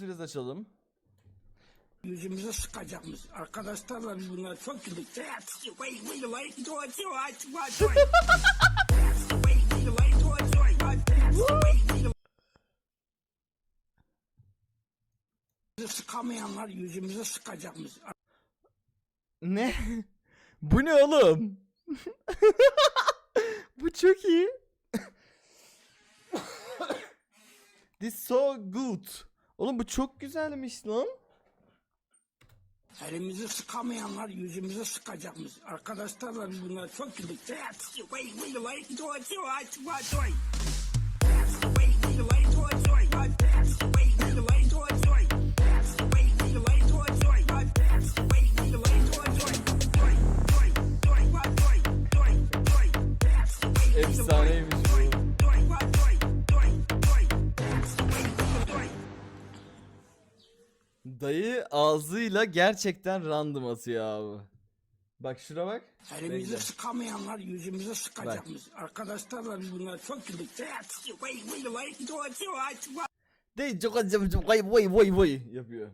Ses açalım. yüzümüze sıkacakmış. Arkadaşlarla biz bunlar çok güldük. Sıkamayanlar yüzümüze sıkacakmış. Ne? Bu ne oğlum? Bu çok iyi. This so good. Oğlum bu çok güzelmiş lan. Elimizi sıkamayanlar yüzümüze sıkacakmış. Arkadaşlarla biz bunlar çok güldük. Efsaneymiş Dayı ağzıyla gerçekten random atıyor abi. Bak şuna bak. Elimizi Bekle. sıkamayanlar yüzümüze sıkacakmış. Arkadaşlarla biz bunlar çok güldük. Değil çok acım çok vay vay vay yapıyor.